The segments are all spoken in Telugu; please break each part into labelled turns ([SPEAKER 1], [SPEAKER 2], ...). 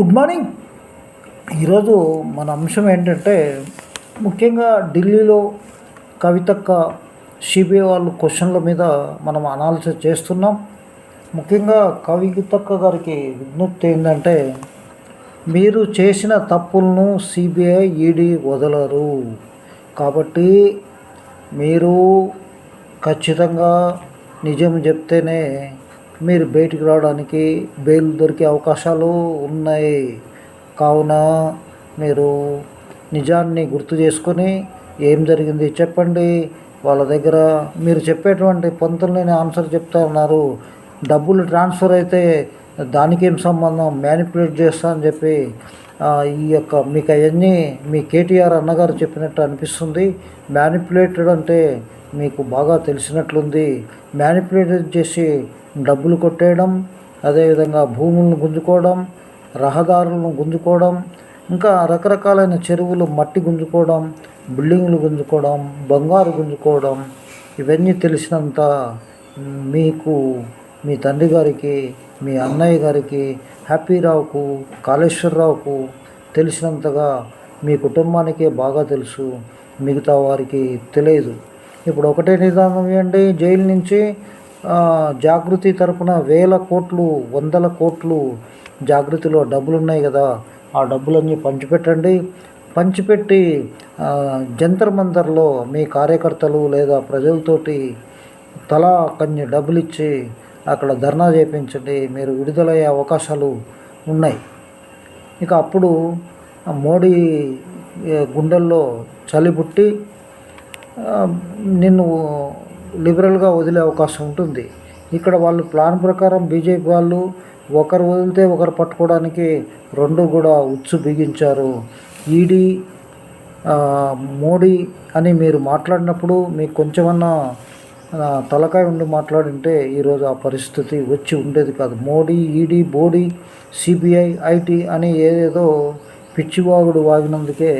[SPEAKER 1] Good morning. ఈరోజు మన అంశం ఏంటంటే ముఖ్యంగా ఢిల్లీలో కవితక్క సిబిఐ వాళ్ళు క్వశ్చన్ల మీద మనం అనాలిసిస్ చేస్తున్నాం. ముఖ్యంగా కవితక్క గారికి విజ్ఞప్తి ఏంటంటే మీరు చేసిన తప్పులను సిబిఐ ఈడీ వదలరు. కాబట్టి మీరు ఖచ్చితంగా నిజం చెప్తేనే మీరు బయటికి రావడానికి బెయిల్ దొరికే అవకాశాలు ఉన్నాయి. కావున మీరు నిజాన్ని గుర్తు చేసుకొని ఏం జరిగింది చెప్పండి. వాళ్ళ దగ్గర మీరు చెప్పేటువంటి పంతులు నేను ఆన్సర్ చెప్తా ఉన్నారు. డబ్బులు ట్రాన్స్ఫర్ అయితే దానికేం సంబంధం? మ్యానిపులేట్ చేస్తా అని చెప్పి ఈ యొక్క మీకు అవన్నీ మీ కేటీఆర్ అన్నగారు చెప్పినట్టు అనిపిస్తుంది. మ్యానిపులేటెడ్ అంటే మీకు బాగా తెలిసినట్లుంది. మ్యానిపులేట్ చేసి డబ్బులు కొట్టేయడం అదేవిధంగా భూములను గుంజుకోవడం రహదారులను గుంజుకోవడం ఇంకా రకరకాలైన చెరువులు మట్టి గుంజుకోవడం బిల్డింగ్లు గుంజుకోవడం బంగారు గుంజుకోవడం ఇవన్నీ తెలిసినంత మీకు మీ తండ్రి గారికి మీ అన్నయ్య గారికి హ్యాపీరావుకు కాళేశ్వరరావుకు తెలిసినంతగా మీ కుటుంబానికే బాగా తెలుసు మిగతా వారికి తెలియదు. ఇప్పుడు ఒకటే నిదానం ఇవ్వండి జైలు నుంచి జాగృతి తరపున వేల కోట్లు వందల కోట్లు జాగృతిలో డబ్బులు ఉన్నాయి కదా. ఆ డబ్బులన్నీ పంచిపెట్టండి. పంచిపెట్టి జంతర్ మంతర్లో మీ కార్యకర్తలు లేదా ప్రజలతోటి తలా కొన్ని డబ్బులు ఇచ్చి అక్కడ ధర్నా చేయించండి మీరు విడుదలయ్యే అవకాశాలు ఉన్నాయి. ఇక అప్పుడు మోడీ గుండెల్లో చలి పుట్టి నిన్ను లిబరల్గా వదిలే అవకాశం ఉంటుంది. ఇక్కడ వాళ్ళు ప్లాన్ ప్రకారం బీజేపీ వాళ్ళు ఒకరు వదిలితే ఒకరు పట్టుకోవడానికి రెండు కూడా ఉచ్చు బిగించారు. ఈడీ మోడీ అని మీరు మాట్లాడినప్పుడు మీకు కొంచెమన్నా తలకాయ ఉండి మాట్లాడింటే ఈరోజు ఆ పరిస్థితి వచ్చి ఉండేది కాదు. మోడీ ఈడీ బోడీ సిబిఐ ఐటీ అని ఏదేదో పిచ్చివాగుడు వాగినందుకే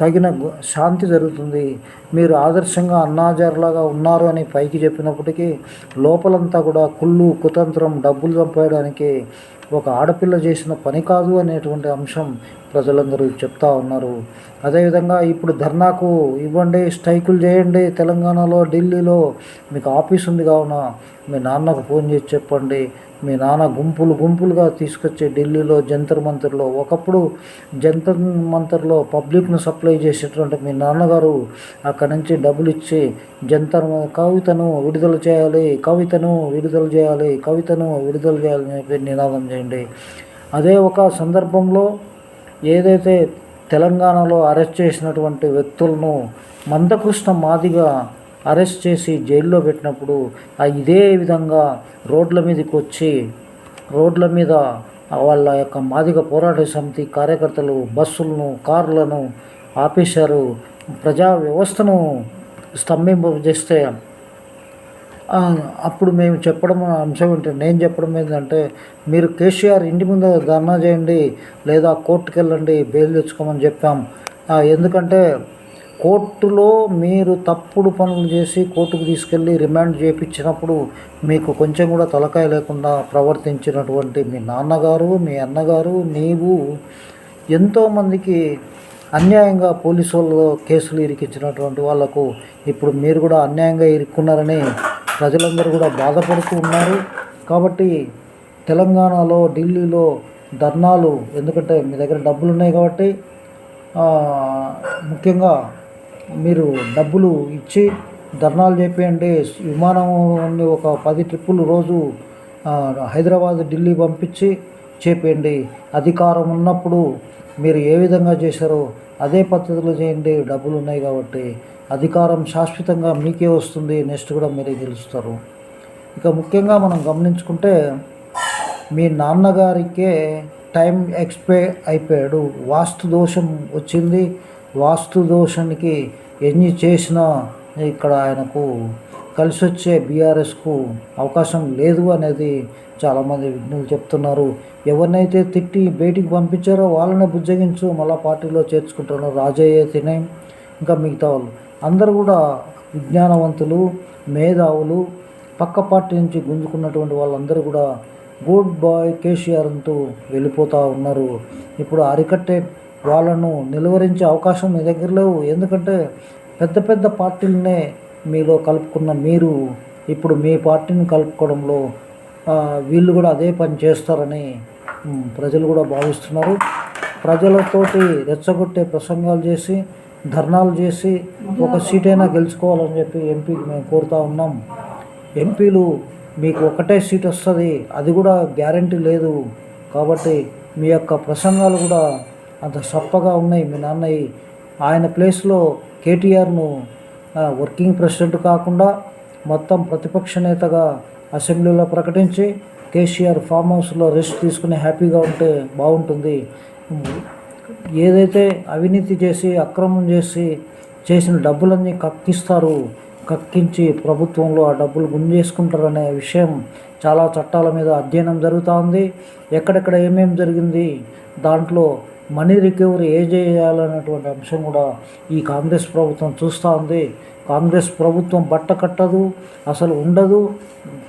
[SPEAKER 1] తగిన శాంతి జరుగుతుంది. మీరు ఆదర్శంగా అన్నాజారులాగా ఉన్నారు అని పైకి చెప్పినప్పటికీ లోపలంతా కూడా కుళ్ళు కుతంత్రం డబ్బులు చంపేయడానికి ఒక ఆడపిల్ల చేసిన పని కాదు అనేటువంటి అంశం ప్రజలందరూ చెప్తా ఉన్నారు. అదేవిధంగా ఇప్పుడు ధర్నాకు ఇవ్వండి స్ట్రైకులు చేయండి తెలంగాణలో ఢిల్లీలో మీకు ఆఫీస్ ఉంది కావున మీ నాన్నకు ఫోన్ చేసి చెప్పండి. మీ నాన్న గుంపులు గుంపులుగా తీసుకొచ్చే ఢిల్లీలో జంతర్ మంతర్లో ఒకప్పుడు జంతర్ మంతర్లో పబ్లిక్ను సప్లై చేసేటువంటి మీ నాన్నగారు అక్కడి నుంచి డబ్బులు ఇచ్చి జంతర్ మ- కవితను విడుదల చేయాలి కవితను విడుదల చేయాలి కవితను విడుదల చేయాలని చెప్పి నినాదం చేయండి. అదే ఒక సందర్భంలో ఏదైతే తెలంగాణలో అరెస్ట్ చేసినటువంటి వ్యక్తులను మందకృష్ణ మాదిగా అరెస్ట్ చేసి జైల్లో పెట్టినప్పుడు ఇదే విధంగా రోడ్ల మీదకి వచ్చి రోడ్ల మీద వాళ్ళ యొక్క మాదిగ పోరాట సమితి కార్యకర్తలు బస్సులను కార్లను ఆపేశారు. ప్రజా వ్యవస్థను స్తంభింపజేస్తే అప్పుడు మేము చెప్పడం అంశం ఏంటంటే నేను చెప్పడం ఏంటంటే మీరు కేసీఆర్ ఇంటి ముందు ధర్నా చేయండి లేదా కోర్టుకు వెళ్ళండి బెయిల్ తెచ్చుకోమని చెప్పాం. ఎందుకంటే కోర్టులో మీరు తప్పుడు పనులు చేసి కోర్టుకు తీసుకెళ్ళి రిమాండ్ చేయించినప్పుడు మీకు కొంచెం కూడా తలకాయ లేకుండా ప్రవర్తించినటువంటి మీ నాన్నగారు మీ అన్నగారు నీవు ఎంతోమందికి అన్యాయంగా పోలీసు వాళ్ళు కేసులు ఇరికించినటువంటి వాళ్ళకు ఇప్పుడు మీరు కూడా అన్యాయంగా ఇరుక్కున్నారని ప్రజలందరూ కూడా బాధపడుతూ ఉన్నారు. కాబట్టి తెలంగాణలో ఢిల్లీలో ధర్నాలు ఎందుకంటే మీ దగ్గర డబ్బులు ఉన్నాయి కాబట్టి ముఖ్యంగా మీరు డబ్బులు ఇచ్చి ధర్నాలు చేపేయండి. విమానం ఒక పది ట్రిప్పులు రోజు హైదరాబాద్ ఢిల్లీ పంపించి చేపేయండి. అధికారం ఉన్నప్పుడు మీరు ఏ విధంగా చేశారో అదే పద్ధతిలో చేయండి. డబ్బులు ఉన్నాయి కాబట్టి అధికారం శాశ్వతంగా మీకే వస్తుంది. నెక్స్ట్ కూడా మీరే గెలుస్తారు. ఇక ముఖ్యంగా మనం గమనించుకుంటే మీ నాన్నగారికే టైం ఎక్స్పైర్ అయిపోయాడు. వాస్తు దోషం వచ్చింది. వాస్తు దోషానికి ఎన్ని చేసినా ఇక్కడ ఆయనకు కలిసి వచ్చే బీఆర్ఎస్కు అవకాశం లేదు అనేది చాలామంది విజ్ఞులు చెప్తున్నారు. ఎవరినైతే తిట్టి బయటికి పంపించారో వాళ్ళనే బుజ్జగించు మళ్ళా పార్టీలో చేర్చుకుంటున్నారు రాజయ్య తినే. ఇంకా మిగతా వాళ్ళు. అందరూ కూడా విజ్ఞానవంతులు మేధావులు పక్క పార్టీ నుంచి గుంజుకున్నటువంటి వాళ్ళందరూ కూడా గుడ్ బాయ్ కేసీఆర్ అంటూ వెళ్ళిపోతూ ఉన్నారు. ఇప్పుడు అరికట్టే వాళ్ళను నిలువరించే అవకాశం మీ దగ్గర లేవు. ఎందుకంటే పెద్ద పెద్ద పార్టీలనే మీలో కలుపుకున్న మీరు ఇప్పుడు మీ పార్టీని కలుపుకోవడంలో వీళ్ళు కూడా అదే పని చేస్తారని ప్రజలు కూడా భావిస్తున్నారు. ప్రజలతోటి రెచ్చగొట్టే ప్రసంగాలు చేసి ధర్నాలు చేసి ఒక సీటైనా గెలుచుకోవాలని చెప్పి ఎంపీకి మేము కోరుతా ఉన్నాం. ఎంపీలు మీకు ఒకటే సీట్ వస్తుంది అది కూడా గ్యారంటీ లేదు. కాబట్టి మీ యొక్క ప్రసంగాలు కూడా అంత సొప్పగా ఉన్నాయి. మీ నాన్నయ్య ఆయన ప్లేస్లో కేటీఆర్ను వర్కింగ్ ప్రెసిడెంట్ కాకుండా మొత్తం ప్రతిపక్ష నేతగా అసెంబ్లీలో ప్రకటించి కేసీఆర్ ఫామ్ హౌస్లో రెస్ట్ తీసుకుని హ్యాపీగా ఉంటే బాగుంటుంది. ఏదైతే అవినీతి చేసి అక్రమం చేసి చేసిన డబ్బులన్నీ కక్కిస్తారు కక్కించి ప్రభుత్వంలో ఆ డబ్బులు గుంజేసుకుంటారనే విషయం చాలా చట్టాల మీద అధ్యయనం జరుగుతూ ఉంది ఎక్కడెక్కడ ఏమేమి జరిగింది దాంట్లో మనీ రికవరీ ఏ చేయాలనేటువంటి అంశం కూడా ఈ కాంగ్రెస్ ప్రభుత్వం చూస్తూ ఉంది. కాంగ్రెస్ ప్రభుత్వం బట్ట కట్టదు అసలు ఉండదు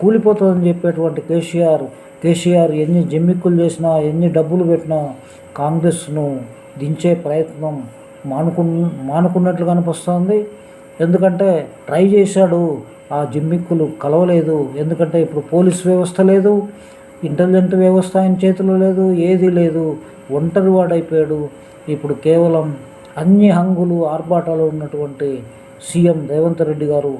[SPEAKER 1] కూలిపోతుందని చెప్పేటువంటి కేసీఆర్ కేసీఆర్ ఎన్ని జిమ్మిక్కులు చేసినా ఎన్ని డబ్బులు పెట్టినా కాంగ్రెస్ను దించే ప్రయత్నం మానుకు మానుకున్నట్లు కనిపిస్తుంది. ఎందుకంటే ట్రై చేశాడు ఆ జిమ్మిక్కులు కలవలేదు. ఎందుకంటే ఇప్పుడు పోలీస్ వ్యవస్థ లేదు. ఇంటెలిజెంట్ వ్యవస్థ ఆయన చేతిలో లేదు ఏది లేదు. ఒంటరి వాడైపోయాడు. ఇప్పుడు కేవలం అన్ని హంగులు ఆర్భాటాలు ఉన్నటువంటి సీఎం రేవంత్ రెడ్డి గారు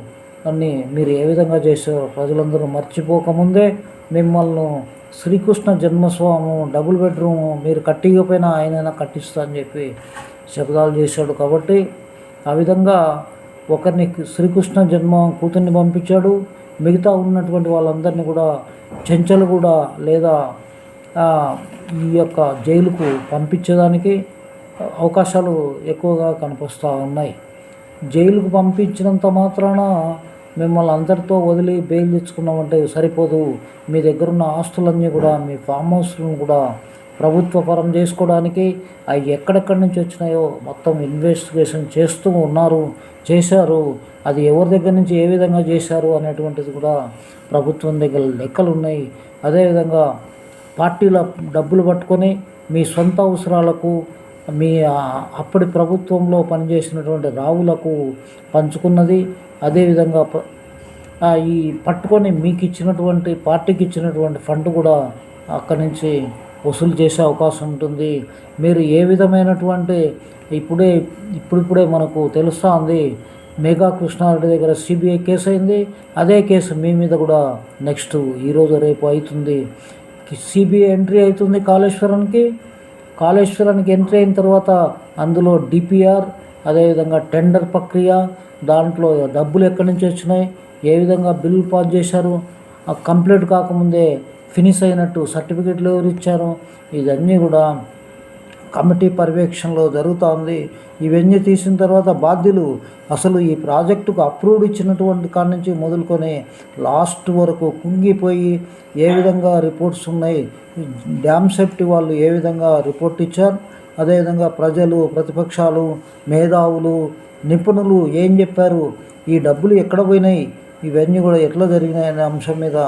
[SPEAKER 1] అన్ని మీరు ఏ విధంగా చేశారో ప్రజలందరూ మర్చిపోకముందే మిమ్మల్ని శ్రీకృష్ణ జన్మస్వాము డబుల్ బెడ్రూమ్ మీరు కట్టికపోయినా ఆయనైనా కట్టిస్తా అని చెప్పి శబ్దాలు చేశాడు కాబట్టి ఆ విధంగా ఒకరిని శ్రీకృష్ణ జన్మ కూతుర్ని పంపించాడు. మిగతా ఉన్నటువంటి వాళ్ళందరినీ కూడా చెంచలగూడ కూడా లేదా ఈ యొక్క జైలుకు పంపించేదానికి అవకాశాలు ఎక్కువగా కనిపిస్తూ ఉన్నాయి. జైలుకు పంపించినంత మాత్రాన మిమ్మల్ని అందరితో వదిలి బెయిల్ తెచ్చుకున్నామంటే సరిపోదు. మీ దగ్గర ఉన్న ఆస్తులన్నీ కూడా మీ ఫామ్ హౌస్లను కూడా ప్రభుత్వ పరం చేసుకోవడానికి అవి ఎక్కడెక్కడి నుంచి వచ్చినాయో మొత్తం ఇన్వెస్టిగేషన్ చేస్తూ ఉన్నారు చేశారు. అది ఎవరి దగ్గర నుంచి ఏ విధంగా చేశారు అనేటువంటిది కూడా ప్రభుత్వం దగ్గర లెక్కలు ఉన్నాయి. అదేవిధంగా పార్టీల డబ్బులు పట్టుకొని మీ సొంత అవసరాలకు మీ అప్పటి ప్రభుత్వంలో పనిచేసినటువంటి రావులకు పంచుకున్నది. అదేవిధంగా ఈ పట్టుకొని మీకు ఇచ్చినటువంటి పార్టీకి ఇచ్చినటువంటి ఫండ్ కూడా అక్కడి నుంచి వసూలు చేసే అవకాశం ఉంటుంది. మీరు ఏ విధమైనటువంటి ఇప్పుడే ఇప్పుడిప్పుడే మనకు తెలుస్తూ ఉంది మేఘా కృష్ణారెడ్డి దగ్గర సిబిఐ కేసు అయింది. అదే కేసు మీ మీద కూడా నెక్స్ట్ ఈరోజు రేపు అవుతుంది. సిబిఐ ఎంట్రీ అవుతుంది కాళేశ్వరానికి కాళేశ్వరానికి ఎంట్రీ అయిన తర్వాత అందులో డిపిఆర్ అదేవిధంగా టెండర్ ప్రక్రియ దాంట్లో డబ్బులు ఎక్కడి నుంచి వచ్చినాయి ఏ విధంగా బిల్లు పాస్ చేశారు ఆ కంప్లీట్ కాకముందే ఫినిష్ అయినట్టు సర్టిఫికెట్లు ఎవరు ఇచ్చారు ఇదన్నీ కూడా కమిటీ పర్యవేక్షణలో జరుగుతోంది. ఇవన్నీ తీసిన తర్వాత బాధ్యులు అసలు ఈ ప్రాజెక్టుకు అప్రూవ్డ్ ఇచ్చినటువంటి కాడి నుంచి మొదలుకొని లాస్ట్ వరకు కుంగిపోయి ఏ విధంగా రిపోర్ట్స్ ఉన్నాయి డ్యామ్ సేఫ్టీ వాళ్ళు ఏ విధంగా రిపోర్ట్ ఇచ్చారు అదేవిధంగా ప్రజలు ప్రతిపక్షాలు మేధావులు నిపుణులు ఏం చెప్పారు ఈ డబ్బులు ఎక్కడ పోయినాయి ఇవన్నీ కూడా ఎట్లా జరిగినాయి అనే అంశం మీద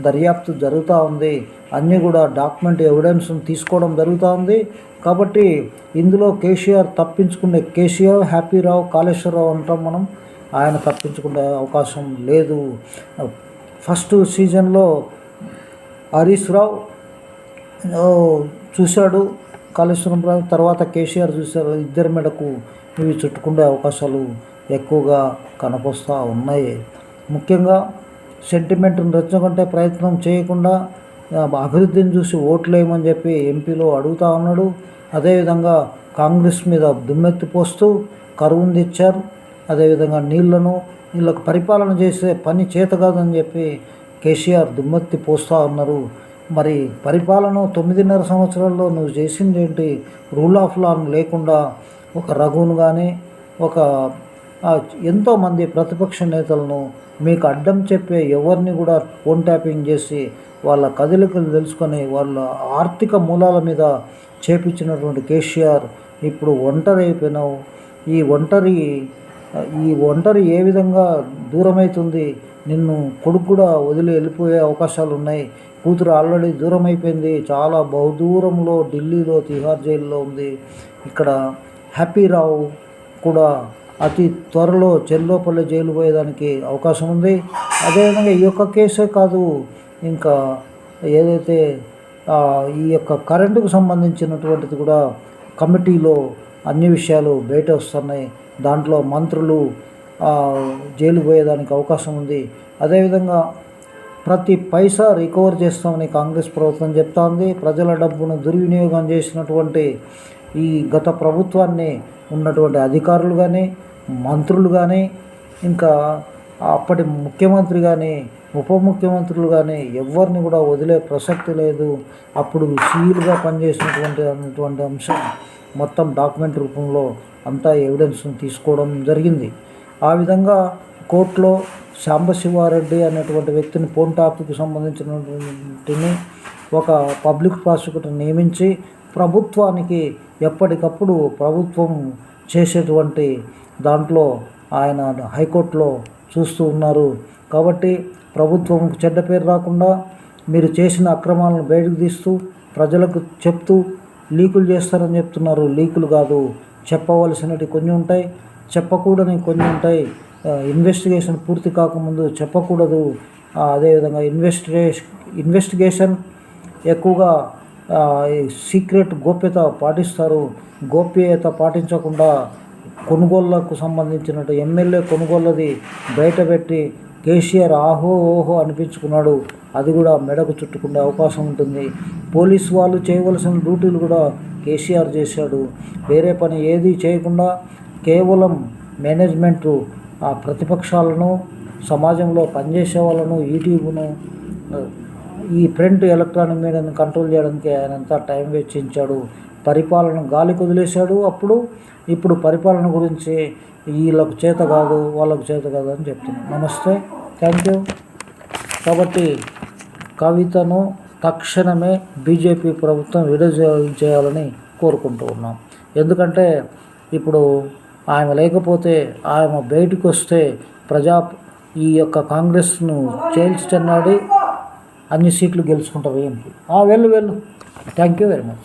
[SPEAKER 1] దర్యాప్తు జరుగుతూ ఉంది. అన్నీ కూడా డాక్యుమెంట్ ఎవిడెన్స్ తీసుకోవడం జరుగుతూ ఉంది. కాబట్టి ఇందులో కేసీఆర్ తప్పించుకునే కేసీఆర్ హ్యాపీరావు కాళేశ్వరరావు అంటాం మనం. ఆయన తప్పించుకునే అవకాశం లేదు. ఫస్ట్ సీజన్లో హరీష్ రావు చూశాడు కాళేశ్వరం రావు. తర్వాత కేసీఆర్ చూశారు. ఇద్దరి మెడకు ఇవి చుట్టుకునే అవకాశాలు ఎక్కువగా కనపస్తూ ఉన్నాయి. ముఖ్యంగా సెంటిమెంట్ను రెచ్చగొట్టే ప్రయత్నం చేయకుండా అభివృద్ధిని చూసి ఓట్లేయమని చెప్పి ఎంపీలో అడుగుతా ఉన్నాడు. అదేవిధంగా కాంగ్రెస్ మీద దుమ్మెత్తి పోస్తూ కరువును తెచ్చారు. అదేవిధంగా నీళ్ళను వీళ్ళకు పరిపాలన చేసే పని చేత కాదని చెప్పి కేసీఆర్ దుమ్మెత్తి పోస్తూ ఉన్నారు. మరి పరిపాలన తొమ్మిదిన్నర సంవత్సరాల్లో నువ్వు చేసింది ఏంటి? రూల్ ఆఫ్ లాను లేకుండా ఒక రఘువును కానీ ఒక ఎంతోమంది ప్రతిపక్ష నేతలను మీకు అడ్డం చెప్పే ఎవరిని కూడా ఫోన్ ట్యాపింగ్ చేసి వాళ్ళ కదలికలు తెలుసుకొని వాళ్ళ ఆర్థిక మూలాల మీద చేపించినటువంటి కేసీఆర్ ఇప్పుడు ఒంటరి అయిపోయినావు. ఈ ఒంటరి ఈ ఒంటరి ఏ విధంగా దూరమవుతుంది నిన్ను కొడుకు కూడా వదిలి వెళ్ళిపోయే అవకాశాలు ఉన్నాయి. కూతురు ఆల్రెడీ దూరం అయిపోయింది చాలా బహుదూరంలో ఢిల్లీలో తిహార్ జైల్లో ఉంది. ఇక్కడ హ్యాపీ రావు కూడా అతి త్వరలో చెల్లోపల్లి జైలు పోయేదానికి అవకాశం ఉంది. అదేవిధంగా ఈ యొక్క కేసే కాదు ఇంకా ఏదైతే ఈ యొక్క కరెంటుకు సంబంధించినటువంటిది కూడా కమిటీలో అన్ని విషయాలు బయట వస్తున్నాయి. దాంట్లో మంత్రులు జైలు పోయేదానికి అవకాశం ఉంది. అదేవిధంగా ప్రతి పైసా రికవర్ చేస్తామని కాంగ్రెస్ ప్రభుత్వం చెప్తా ఉంది ప్రజల డబ్బును దుర్వినియోగం చేసినటువంటి ఈ గత ప్రభుత్వాన్ని ఉన్నటువంటి అధికారులు కానీ మంత్రులు కానీ ఇంకా అప్పటి ముఖ్యమంత్రి కానీ ఉప ముఖ్యమంత్రులు కానీ ఎవరిని కూడా వదిలే ప్రసక్తి లేదు. అప్పుడు సీలుగా పనిచేసినటువంటి అన్నటువంటి అంశం మొత్తం డాక్యుమెంట్ రూపంలో అంతా ఎవిడెన్స్ని తీసుకోవడం జరిగింది. ఆ విధంగా కోర్టులో శాంబశివారెడ్డి అనేటువంటి వ్యక్తిని ఫోన్ టాప్కి సంబంధించినటువంటిని ఒక పబ్లిక్ ప్రాసిక్యూటర్ నియమించి ప్రభుత్వానికి ఎప్పటికప్పుడు ప్రభుత్వం చేసేటువంటి దాంట్లో ఆయన హైకోర్టులో చూస్తూ ఉన్నారు. కాబట్టి ప్రభుత్వంకు చెడ్డ పేరు రాకుండా మీరు చేసిన అక్రమాలను బయటకు తీస్తూ ప్రజలకు చెప్తూ లీకులు చేస్తారని చెప్తున్నారు. లీకులు కాదు చెప్పవలసినవి కొన్ని ఉంటాయి. చెప్పకూడని కొన్ని ఉంటాయి. ఇన్వెస్టిగేషన్ పూర్తి కాకముందు చెప్పకూడదు. అదేవిధంగా ఇన్వెస్టిగేషన్ ఇన్వెస్టిగేషన్ ఎక్కువగా సీక్రెట్ గోప్యత పాటిస్తారు. గోప్యత పాటించకుండా కొనుగోళ్ళకు సంబంధించినట్టు ఎమ్మెల్యే కొనుగోళ్ళది బయటపెట్టి కేసీఆర్ ఆహో ఓహో అనిపించుకున్నాడు. అది కూడా మెడకు చుట్టుకునే అవకాశం ఉంటుంది. పోలీసు వాళ్ళు చేయవలసిన డ్యూటీలు కూడా కేసీఆర్ చేశాడు. వేరే పని ఏది చేయకుండా కేవలం మేనేజ్మెంటు ఆ ప్రతిపక్షాలను సమాజంలో పనిచేసే వాళ్ళను ఈటీవీను ఈ ప్రింట్ ఎలక్ట్రానిక్ మీడియాని కంట్రోల్ చేయడానికి ఆయన ఎంత టైం వెచ్చించాడు పరిపాలన గాలి కుదిలేశాడు అప్పుడు. ఇప్పుడు పరిపాలన గురించి వీళ్ళకు చేత కాదు వాళ్ళకు చేత కాదు అని చెప్తున్నాను నమస్తే. Thank you. కాబట్టి కవితను తక్షణమే బీజేపీ ప్రభుత్వం విడుదల కోరుకుంటూ ఉన్నాం. ఎందుకంటే ఇప్పుడు ఆమె లేకపోతే ఆమె బయటకు వస్తే ప్రజా ఈ యొక్క కాంగ్రెస్ను చేల్చి చెన్నాడి. అన్ని సీట్లు గెలుచుకుంటారు ఏంటి? వెళ్ళు వెళ్ళు. Thank you very much